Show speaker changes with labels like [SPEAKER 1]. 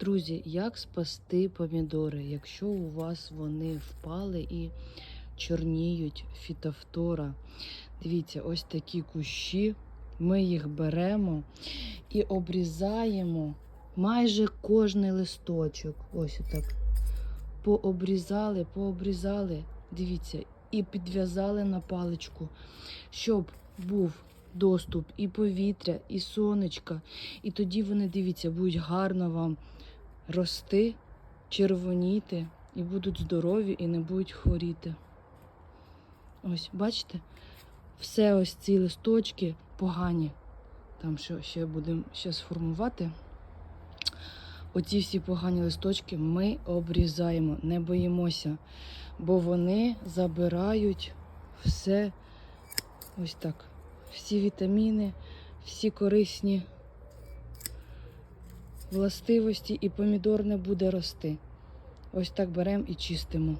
[SPEAKER 1] Друзі, як спасти помідори, якщо у вас вони впали і чорніють фітофтора? Дивіться, ось такі кущі. Ми їх беремо і обрізаємо майже кожний листочок. Ось отак. Пообрізали, пообрізали. Дивіться, і підв'язали на паличку, щоб був доступ і повітря, і сонечка. І тоді вони, дивіться, будуть гарно вам рости, червоніти і будуть здорові і не будуть хворіти. Ось, бачите? Все ось ці листочки погані. Там що ще будемо ще сформувати. Оці всі погані листочки ми обрізаємо, не боїмося, бо вони забирають все ось так. Всі вітаміни, всі корисні властивості, і помідор не буде рости. Ось так беремо і чистимо.